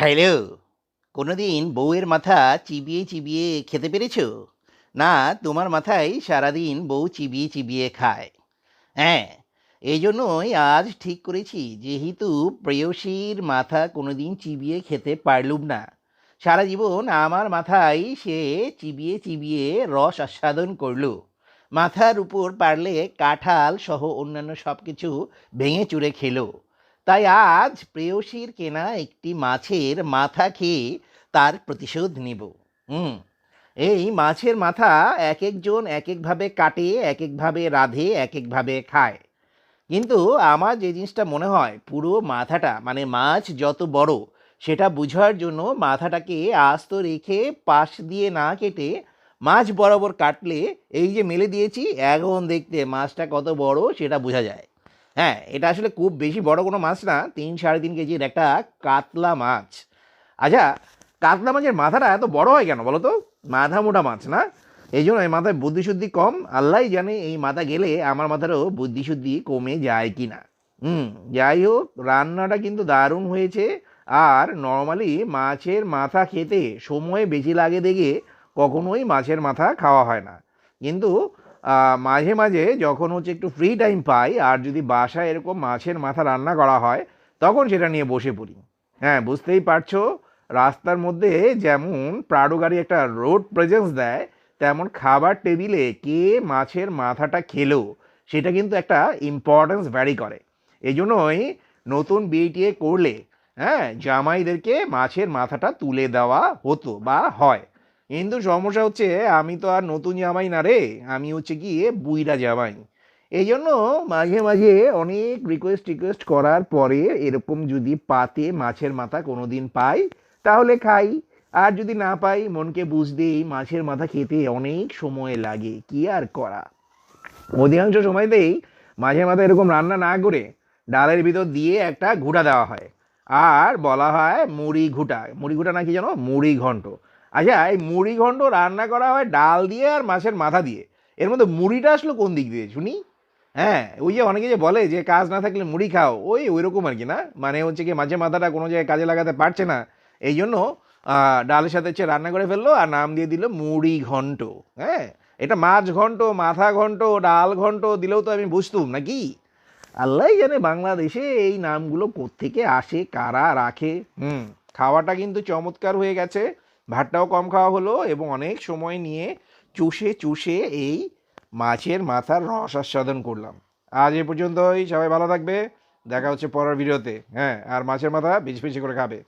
Hello, কোনোদিন বউয়ের মাথা চিবিয়ে চিবিয়ে খেতে পেরেছ? না, তোমার মাথায় সারাদিন বউ চিবিয়ে চিবিয়ে খায়। হ্যাঁ এই জন্যই আজ ঠিক করেছি, যেহেতু প্রেয়সীর মাথা কোনোদিন চিবিয়ে খেতে পারলুম না। সারা জীবন আমার মাথায় সে চিবিয়ে চিবিয়ে রস আস্বাদন করল। মাথার উপর পারলে কাঁঠাল সহ অন্যান্য সব কিছু ভেঙে চুরে খেলো। তাই আজ প্রেয়সীর কেনা একটি মাছের মাথা খেয়ে তার প্রতিশোধ নিব। হুম, এই মাছের মাথা এক একজন এক একভাবে কাটে এক একভাবে রাঁধে এক একভাবে খায়। কিন্তু আমার যে জিনিসটা মনে হয়, পুরো মাথাটা মানে মাছ যত বড়, সেটা বোঝার জন্য মাথাটাকে আস্ত রেখে পাশ দিয়ে না কেটে মাছ বরাবর কাটলে, এই যে মেলে দিয়েছি, এখন দেখতে মাছটা কত বড়, সেটা বোঝা যায়। হ্যাঁ এটা আসলে খুব বেশি বড় কোনো মাছ না, তিন সাড়ে তিন কেজির একটা কাতলা মাছ। আচ্ছা কাতলা মাছের মাথাটা এত বড় হয় কেন বলো তো? মাথা মোটা মাছ না? এই জন্য এই মাথায় বুদ্ধিশুদ্ধি কম। আল্লাহ জানে এই মাথা গেলে আমার মাথারও বুদ্ধিশুদ্ধি কমে যায় কি না হুম, যাই হোক, রান্নাটা কিন্তু দারুণ হয়েছে। আর নর্মালি মাছের মাথা খেতে সময় বেশি লাগে দেখে কখনোই মাছের মাথা খাওয়া হয় না। কিন্তু মাঝে মাঝে যখন হচ্ছে একটু ফ্রি টাইম পাই আর যদি বাসায় এরকম মাছের মাথা রান্না করা হয়, তখন সেটা নিয়ে বসে পড়ি। হ্যাঁ বুঝতেই পারছ? রাস্তার মধ্যে যেমন প্রাডো গাড়ি একটা রোড প্রেজেন্স দেয়, তেমন খাবার টেবিলে কে মাছের মাথাটা খেলো, সেটা কিন্তু একটা ইম্পর্টেন্স ভ্যারি করে। এই জন্যই নতুন বিয়ে করলে হ্যাঁ জামাইদেরকে মাছের মাথাটা তুলে দেওয়া হতো বা হয়। কিন্তু সমস্যা হচ্ছে, আমি তো আর নতুন জামাই না রে, আমি হচ্ছে গিয়ে বুইরা জামাই। এই জন্য মাঝে মাঝে অনেক রিকোয়েস্ট টিকোয়েস্ট করার পরে এরকম যদি পাতে মাছের মাথা কোনো দিন পাই, তাহলে খাই। আর যদি না পাই, মনকে বুঝতেই মাছের মাথা খেতে অনেক সময় লাগে, কি আর করা? অধিকাংশ সময়তেই মাঝে মাথা এরকম রান্না না করে ডালের ভিতর দিয়ে একটা ঘুটা দেওয়া হয়। আর বলা হয় মুড়ি ঘুটা। মুড়ি ঘুটা নাকি জানো? মুড়ি ঘন্ট। আচ্ছা এই মুড়ি ঘন্ট রান্না করা হয় ডাল দিয়ে আর মাছের মাথা দিয়ে। এর মধ্যে মুড়িটা আসলো কোন দিক দিয়ে, শুনি? হ্যাঁ ওই যে অনেকে যে বলে যে কাজ না থাকলে মুড়ি খাও, ওই ওই রকম আর কি না? মানে হচ্ছে কি মাঝে মাথাটা কোনো জায়গায় কাজে লাগাতে পারছে না। এই জন্য ডালের সাথে হচ্ছে রান্না করে ফেলল আর নাম দিয়ে দিল মুড়ি ঘন্ট। হ্যাঁ এটা মাছ ঘন্ট, মাথা ঘন্ট, ডাল ঘন্ট দিলেও তো আমি বুঝতুম নাকি? আল্লাহ জানে বাংলাদেশে এই নামগুলো কোত্থেকে আসে, কারা রাখে। হুম, খাওয়াটা কিন্তু চমৎকার হয়ে গেছে। ভাতটাও কম খাওয়া হলো এবং অনেক সময় নিয়ে চুষে চুষে এই মাছের মাথার রস আস্বাদন করলাম। আজ এ পর্যন্তই, সবাই ভালো থাকবে। দেখা হচ্ছে পরের ভিডিওতে। হ্যাঁ আর মাছের মাথা বেশি বেশি করে খাবে।